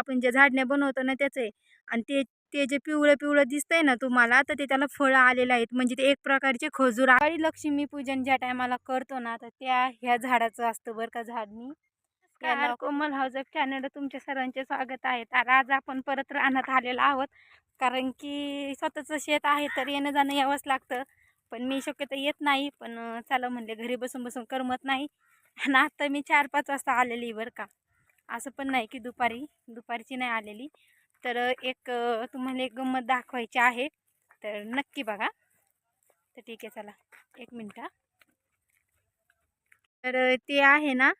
आपण जे झाडणे बनवतो ना त्याचं आहे. आणि ते ते जे पिवळं पिवळं दिसतंय ना तुम्हाला तर ते त्याला फळं आलेले आहेत. म्हणजे ते एक प्रकारचे खजूर आणि लक्ष्मी पूजन ज्या टायमाला करतो ना तर त्या ह्या झाडाचं असतं बरं का झाडणी. त्याला कोमल हाऊस ऑफ चॅनल तुमच्या सर्वांचे स्वागत आहे. तर आज आपण परत रानात आलेलो आहोत. कारण की स्वतःचं शेत आहे तर येणं जाणं यावंच लागतं. पण मी शक्यतो येत नाही. पण चला म्हणले घरी बसून बसून करमत नाही. आणि आता मी चार पाच वाजता आलेली बरं का. असं पण नाही की दुपारी दुपारची नाही आलेली. तर एक तुम्हाला एक गंमत दाखवायची आहे. तर नक्की बघा. तर ठीक आहे चला. एक मिनटं तर ते आहे ना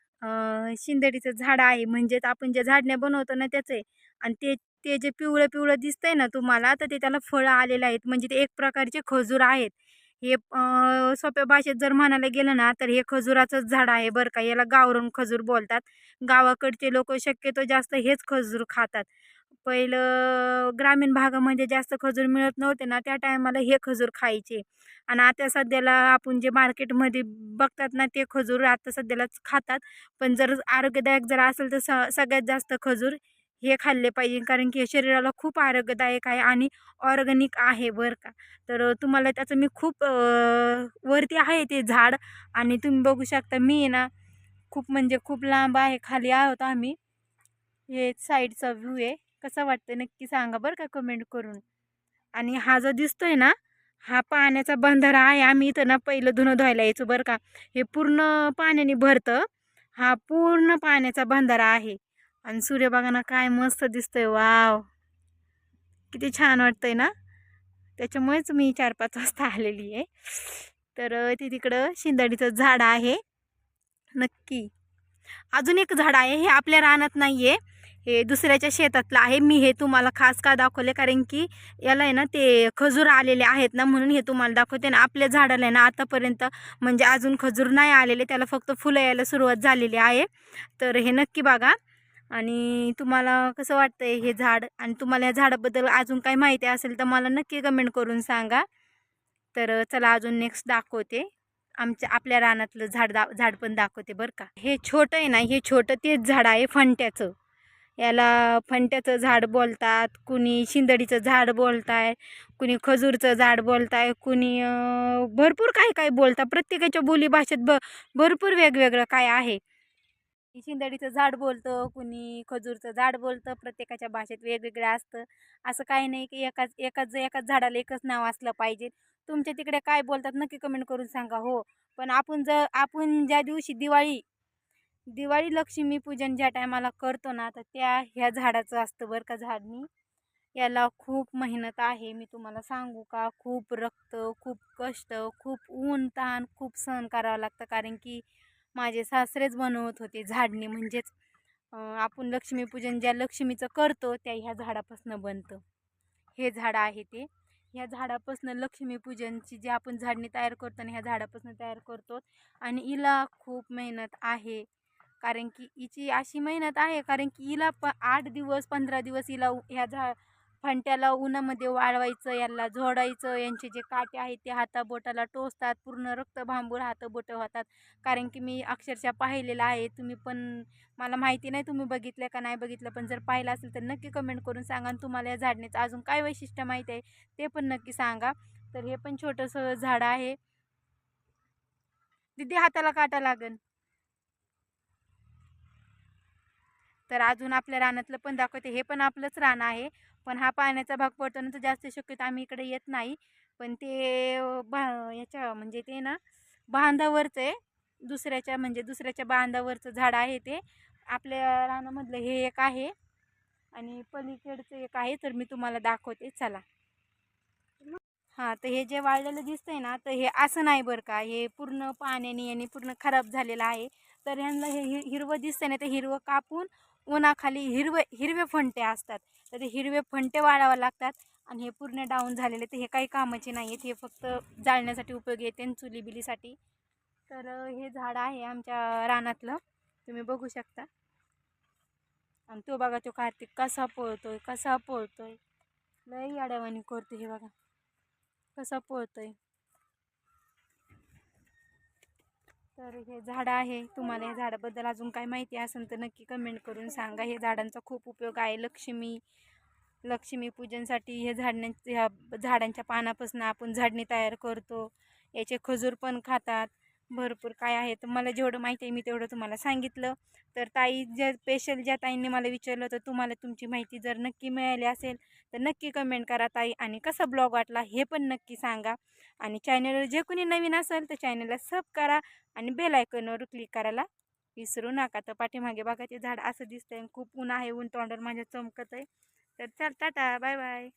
शिंदडीचं झाड आहे. म्हणजेच आपण जे झाडने बनवतो ना त्याचं. आहे आणि ते ते जे पिवळं पिवळं दिसतंय ना तुम्हाला तर ते त्याला फळं आलेलं आहेत. म्हणजे ते एक प्रकारचे खजूर आहेत. हे सोप्या भाषेत जर म्हणायला गेलं ना तर हे खजुराचंच झाड आहे बरं का. याला गावरण खजूर बोलतात. गावाकडचे लोक शक्यतो जास्त हेच खजूर खातात. पहिलं ग्रामीण भागामध्ये जास्त खजूर मिळत नव्हते ना त्या टायमाला हे खजूर खायचे. आणि आता सध्याला आपण जे मार्केटमध्ये बघतात ना ते खजूर आता सध्यालाच खातात. पण जर आरोग्यदायक जर असेल तर स सगळ्यात जास्त खजूर हे खाल्ले पाहिजे. कारण की हे शरीराला खूप आरोग्यदायक आहे आणि ऑर्गॅनिक आहे बरं का. तर तुम्हाला त्याचं मी खूप वरती आहे ते झाड. आणि तुम्ही बघू शकता मी आहे ना खूप म्हणजे खूप लांब आहे खाली आहोत आम्ही. हे साईडचा व्ह्यू आहे. कसं वाटतं नक्की सांगा बरं का कमेंट करून. आणि हा जो दिसतोय ना हा पाण्याचा बंधारा आहे. आम्ही इथं ना पहिलं धुणं धुवायला यायचो बरं का. हे पूर्ण पाण्याने भरतं. हा पूर्ण पाण्याचा बंधारा आहे. आणि सूर्य बघा ना काय मस्त दिसतोय. वाव. किती छान वाटतंय ना? त्याच्यामुळेच मी चार पाच वाजता आलेली आहे. तर ते तिकडं शिंदडीचं झाड आहे. नक्की. अजून एक झाड आहे हे आपल्या रानात नाही आहे हे दुसऱ्याच्या शेतातलं आहे. मी हे तुम्हाला खास का दाखवले? कारण की याला आहे ना ते खजूर आलेले आहेत ना म्हणून हे तुम्हाला दाखवते. ना आपल्या झाडाला आहे ना आतापर्यंत म्हणजे अजून खजूर नाही आलेले. त्याला फक्त फुलं यायला सुरुवात झालेली आहे. तर हे नक्की बघा. आणि तुम्हाला कसं वाटतं आहे हे झाड? आणि तुम्हाला या झाडाबद्दल अजून काही माहिती असेल तर मला नक्की कमेंट करून सांगा. तर चला अजून नेक्स्ट दाखवते. आमच्या आपल्या रानातलं झाड दा झाड पण दाखवते बरं का. हे छोटं आहे ना हे छोटं तेच झाड आहे फंट्याचं याला फंट्याचं झाड बोलतात कुणी शिंदडीचं झाड बोलताय कुणी खजूरचं झाड बोलताय कुणी भरपूर काही काही बोलतात. प्रत्येकाच्या बोलीभाषेत ब भरपूर वेगवेगळं काय आहे. शिंदडीचं झाड बोलतं कुणी खजूरचं झाड बोलतं प्रत्येकाच्या भाषेत वेगवेगळं असतं. असं काही नाही की एकाच एकाच एकाच झाडाला एकच नाव असलं पाहिजे. तुमच्या तिकडे काय बोलतात नक्की कमेंट करून सांगा हो. पण आपण जर आपण ज्या दिवशी दिवाळी दिवाळी लक्ष्मी पूजन ज्या टायमाला करतो ना तर त्या ह्या झाडाचं असतं बरं का झाडनी याला खूप मेहनत आहे मी तुम्हाला सांगू का? खूप रक्त खूप कष्ट खूप ऊन ताण खूप सहन करावं लागतं. कारण की माझे सासरेच बनवत होते झाडणी. म्हणजेच आपण लक्ष्मीपूजन ज्या लक्ष्मीचं करतो त्या ह्या झाडापासून बनतं. हे झाड आहे ते. ह्या झाडापासून लक्ष्मीपूजनची जे आपण झाडणी तयार करतो ना ह्या झाडापासून तयार करतो. आणि हिला खूप मेहनत आहे. कारण की हिची अशी मेहनत आहे कारण की हिला प आठ दिवस पंधरा दिवस हिला ह्या झा फंट्याला उन्हामध्ये वाळवायचं याला झोडायचं यांचे जे काटे आहेत ते हाताबोटाला टोचतात पूर्ण रक्त भांबूर हातं बोटं होतात. कारण की मी अक्षरशः पाहिलेलं आहे तुम्ही पण मला माहिती नाही तुम्ही बघितलं का नाही बघितलं पण जर पाहिलं असेल तर नक्की कमेंट करून सांगा आणि तुम्हाला या झाडण्याचं अजून काय वैशिष्ट्य माहीत आहे ते पण नक्की सांगा. तर हे पण छोटंसं झाड आहे. दिदी हाताला काटा लागेल तर अजून आपल्या रानातलं पण दाखवते. हे पण आपलंच रान आहे. पण हा पाण्याचा भाग पडतो ना तर जास्त शक्यतो आम्ही इकडे येत नाही. पण ते बा याच्या म्हणजे ते ना बांधावरचं आहे. दुसऱ्याच्या म्हणजे दुसऱ्याच्या बांधावरचं झाड आहे ते. आपल्या रानामधलं हे एक आहे. आणि पलीकडचं एक आहे. तर मी तुम्हाला दाखवते. चला. हां तर हे जे वाळलेलं दिसतंय ना तर हे असं नाही बरं का. हे पूर्ण पाण्याने आणि पूर्ण खराब झालेलं आहे. तर ह्यांना हे हिरवं दिसतंय ना ते हिरवं कापून उन्हाखाली हिरवे हिरवे फंटे असतात. तर ते हिरवे फंटे वाळावं लागतात आणि हे पूर्ण डाऊन झालेले तर हे काही कामाचे नाही आहेत हे फक्त जाळण्यासाठी उपयोगी येते आणि चुलीबिलीसाठी. तर हे झाड आहे आमच्या रानातलं. तुम्ही बघू शकता. आणि तो बघा तो कार्तिक कसा पळतोय कसा पळतोय. लई अडवाणी करतो हे बघा. कसा पोळतो कसा पळतोय. तर हे झाडं आहे. तुम्हाला या झाडाबद्दल अजून काय माहिती असेल तर नक्की कमेंट करून सांगा. हे झाडांचा खूप उपयोग आहे. लक्ष्मी लक्ष्मी पूजनसाठी हे झाडण्या ह्या झाडांच्या पानापासून आपण झाडणी तयार करतो. याचे खजूर पण खातात. भरपूर काय आहे. तर मला जेवढं माहिती आहे मी तेवढं तुम्हाला सांगितलं. तर ताई ज्या स्पेशल ज्या ताईंनी मला विचारलं तर तुम्हाला तुमची माहिती जर नक्की मिळाली असेल तर नक्की कमेंट करा ताई. आणि कसा ब्लॉग वाटला हे पण नक्की सांगा. आणि चॅनलवर जे कोणी नवीन असेल तर चॅनलला सब करा. आणि बेल आयकॉनवर क्लिक करायला विसरू नका. तर पाठीमागे बघा ते झाड असं दिसतंय. खूप ऊन आहे ऊन तोंडावर माझ्या चमकत आहे तर चल टाटा. Bye bye